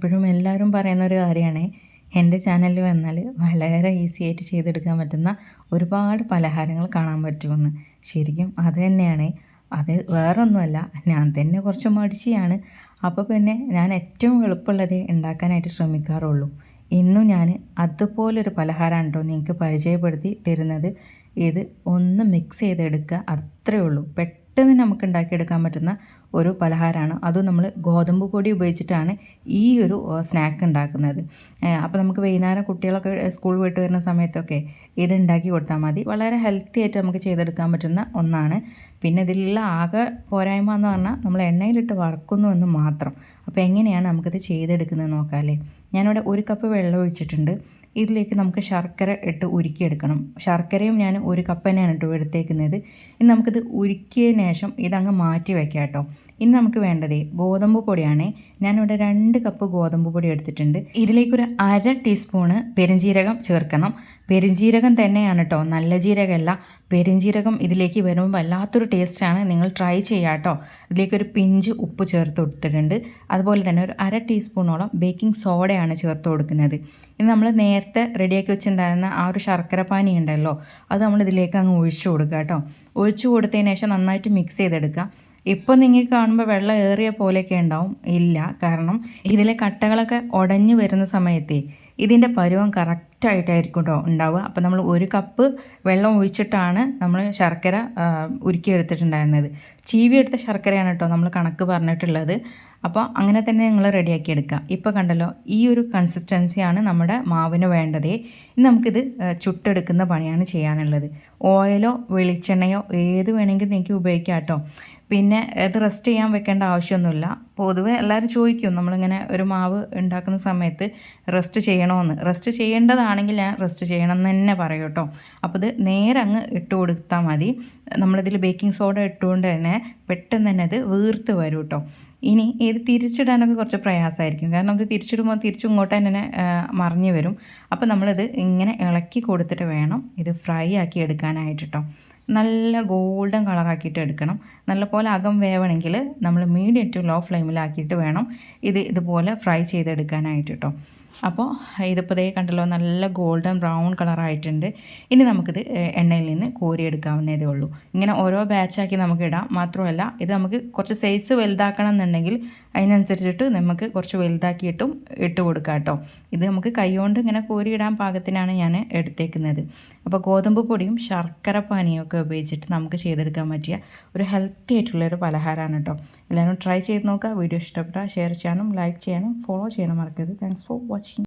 എപ്പോഴും എല്ലാവരും പറയുന്ന ഒരു കാര്യമാണ് എന്റെ ചാനലിൽ വന്നാൽ വളരെ ഈസി ആയിട്ട് ചെയ്തെടുക്കാൻ പറ്റുന്ന ഒരുപാട് പലഹാരങ്ങൾ കാണാൻ പറ്റുമെന്ന്. ശരിക്കും അത് തന്നെയാണ്. അത് വേറൊന്നുമല്ല ഞാൻ തന്നെ കുറച്ച് മടിച്ചിയാണ്. അപ്പോൾ പിന്നെ ഞാൻ ഏറ്റവും എളുപ്പമുള്ളതേ ഉണ്ടാക്കാനായിട്ട് ശ്രമിക്കാറുള്ളൂ. ഇന്നും ഞാൻ അതുപോലൊരു പലഹാരമാണ് കേട്ടോ നിങ്ങൾക്ക് പരിചയപ്പെടുത്തി തരുന്നത്. ഇത് ഒന്ന് മിക്സ് ചെയ്തെടുക്കുക അത്രയേ ഉള്ളൂ. പെട്ടെന്ന് നമുക്ക് ഉണ്ടാക്കിയെടുക്കാൻ പറ്റുന്ന ഒരു പലഹാരമാണ്. അതും നമ്മൾ ഗോതമ്പ് പൊടി ഉപയോഗിച്ചിട്ടാണ് ഈ ഒരു സ്നാക്ക് ഉണ്ടാക്കുന്നത്. അപ്പോൾ നമുക്ക് വൈകുന്നേരം കുട്ടികളൊക്കെ സ്കൂൾ വിട്ട് വരുന്ന സമയത്തൊക്കെ ഇത് ഉണ്ടാക്കി കൊടുത്താൽ മതി. വളരെ ഹെൽത്തി ആയിട്ട് നമുക്ക് ചെയ്തെടുക്കാൻ പറ്റുന്ന ഒന്നാണ്. പിന്നെ ഇതിലുള്ള ആകെ പോരായ്മ എന്ന് പറഞ്ഞാൽ നമ്മൾ എണ്ണയിലിട്ട് വറക്കുന്നു എന്ന് മാത്രം. അപ്പോൾ എങ്ങനെയാണ് നമുക്കിത് ചെയ്തെടുക്കുന്നത് നോക്കാമല്ലേ ഞാനിവിടെ ഒരു കപ്പ് വെള്ളം ഒഴിച്ചിട്ടുണ്ട്. ഇതിലേക്ക് നമുക്ക് ശർക്കര ഇട്ട് ഉരുക്കിയെടുക്കണം. ശർക്കരയും ഞാൻ ഒരു കപ്പ് തന്നെയാണ് കേട്ടോ എടുത്തേക്കുന്നത്. ഇനി നമുക്കിത് ഉരുക്കിയതിന് ശേഷം ഇതങ്ങ് മാറ്റി വെക്കാം കേട്ടോ. ഇനി നമുക്ക് വേണ്ടത് ഗോതമ്പ് പൊടിയാണ്. ഞാനിവിടെ രണ്ട് കപ്പ് ഗോതമ്പ് പൊടി എടുത്തിട്ടുണ്ട്. ഇതിലേക്കൊരു അര ടീസ്പൂണ് പെരുംജീരകം ചേർക്കണം. പെരുംജീരകം തന്നെയാണ് കേട്ടോ നല്ല ജീരകമല്ല പെരുംജീരകം ഇതിലേക്ക് വരുമ്പോൾ വല്ലാത്തൊരു ടേസ്റ്റാണ്. നിങ്ങൾ ട്രൈ ചെയ്യുക കേട്ടോ ഇതിലേക്കൊരു പിഞ്ച് ഉപ്പ് ചേർത്ത് കൊടുത്തിട്ടുണ്ട്. അതുപോലെ തന്നെ ഒരു അര ടീസ്പൂണോളം ബേക്കിംഗ് സോഡയാണ് ചേർത്ത് കൊടുക്കുന്നത്. ഇനി നമ്മൾ നേരത്തെ റെഡിയാക്കി വെച്ചിട്ടുണ്ടായിരുന്ന ആ ഒരു ശർക്കര പാനി ഉണ്ടല്ലോ അത് നമ്മൾ ഇതിലേക്ക് അങ്ങ് ഒഴിച്ചു കൊടുക്കുക കേട്ടോ ഒഴിച്ചു കൊടുത്തതിന് ശേഷം നന്നായിട്ട് മിക്സ് ചെയ്തെടുക്കുക. ഇപ്പോൾ നിങ്ങൾ കാണുമ്പോൾ വെള്ളം ഏറിയ പോലെയൊക്കെ ഉണ്ടാവും. ഇല്ല. കാരണം ഇതിലെ കട്ടകളൊക്കെ ഉടഞ്ഞു വരുന്ന സമയത്തെ ഇതിന്റെ പരുവം കറക്റ്റായിട്ടായിരിക്കും കേട്ടോ ഉണ്ടാവുക. അപ്പോൾ നമ്മൾ ഒരു കപ്പ് വെള്ളം ഒഴിച്ചിട്ടാണ് നമ്മൾ ശർക്കര ഉരുക്കിയെടുത്തിട്ടുണ്ടായിരുന്നത്. ചീവി എടുത്ത ശർക്കരയാണ് കേട്ടോ നമ്മൾ കണക്ക് പറഞ്ഞിട്ടുള്ളത്. അപ്പോൾ അങ്ങനെ തന്നെ നിങ്ങൾ റെഡിയാക്കി എടുക്കുക. ഇപ്പോൾ കണ്ടല്ലോ ഈ ഒരു കൺസിസ്റ്റൻസിയാണ് നമ്മുടെ മാവിന് വേണ്ടതേ. ഇനി നമുക്കിത് ചുട്ടെടുക്കുന്ന പണിയാണ് ചെയ്യാനുള്ളത്. ഓയിലോ വെളിച്ചെണ്ണയോ ഏത് വേണമെങ്കിലും നിങ്ങൾക്ക് ഉപയോഗിക്കാം കേട്ടോ. പിന്നെ അത് റെസ്റ്റ് ചെയ്യാൻ വെക്കേണ്ട ആവശ്യമൊന്നുമില്ല. പൊതുവെ എല്ലാവരും ചോദിക്കും നമ്മളിങ്ങനെ ഒരു മാവ് ഉണ്ടാക്കുന്ന സമയത്ത് റെസ്റ്റ് ചെയ്യണമെന്ന് റെസ്റ്റ് ചെയ്യേണ്ടതാണെങ്കിൽ ഞാൻ റെസ്റ്റ് ചെയ്യണം എന്ന് തന്നെ പറയും കേട്ടോ. അപ്പോൾ ഇത് നേരെ അങ്ങ് ഇട്ട് കൊടുത്താൽ മതി. നമ്മളിതിൽ ബേക്കിംഗ് സോഡ ഇട്ടുകൊണ്ട് തന്നെ പെട്ടെന്ന് തന്നെ അത് വീർത്ത് വരും കേട്ടോ ഇനി ഇത് തിരിച്ചിടാനൊക്കെ കുറച്ച് പ്രയാസമായിരിക്കും. കാരണം അത് തിരിച്ചിടുമ്പോൾ തിരിച്ചു ഇങ്ങോട്ട് തന്നെ മറിഞ്ഞു വരും. അപ്പോൾ നമ്മളിത് ഇങ്ങനെ ഇളക്കി കൊടുത്തിട്ട് വേണം ഇത് ഫ്രൈ ആക്കി എടുക്കാനായിട്ട് കേട്ടോ നല്ല ഗോൾഡൻ കളറാക്കിയിട്ട് എടുക്കണം. നല്ലപോലെ അകം വേവണമെങ്കിൽ നമ്മൾ മീഡിയം ടു ലോ ഫ്ലെയിമിലാക്കിയിട്ട് വേണം ഇത് ഇതുപോലെ ഫ്രൈ ചെയ്തെടുക്കാനായിട്ട് കേട്ടോ അപ്പോൾ ഇതിപ്പോൾ ദേ കണ്ടല്ലോ നല്ല ഗോൾഡൻ ബ്രൗൺ കളറായിട്ടുണ്ട് ഇനി നമുക്കിത് എണ്ണയിൽ നിന്ന് കോരിയെടുക്കാവുന്നതേ ഉള്ളൂ. ഇങ്ങനെ ഓരോ ബാച്ചാക്കി നമുക്ക് ഇടാം. മാത്രമല്ല ഇത് നമുക്ക് കുറച്ച് സൈസ് വലുതാക്കണം എന്നുണ്ടെങ്കിൽ അതിനനുസരിച്ചിട്ട് നമുക്ക് കുറച്ച് വലുതാക്കിയിട്ടും ഇട്ട് കൊടുക്കാം കേട്ടോ. ഇത് നമുക്ക് കൈകൊണ്ട് ഇങ്ങനെ കോരിയിടാൻ പാകത്തിനാണ് ഞാൻ എടുത്തേക്കുന്നത്. അപ്പോൾ ഗോതമ്പ് പൊടിയും ശർക്കര പാനിയും ഒക്കെ ഉപയോഗിച്ചിട്ട് നമുക്ക് ചെയ്തെടുക്കാൻ പറ്റിയ ഒരു ഹെൽത്തി ആയിട്ടുള്ളൊരു പലഹാരമാണ് കേട്ടോ. എല്ലാവരും ട്രൈ ചെയ്ത് നോക്കുക. വീഡിയോ ഇഷ്ടപ്പെട്ടാൽ ഷെയർ ചെയ്യാനും ലൈക്ക് ചെയ്യാനും ഫോളോ ചെയ്യാനും മറക്കരുത്. Thanks for watching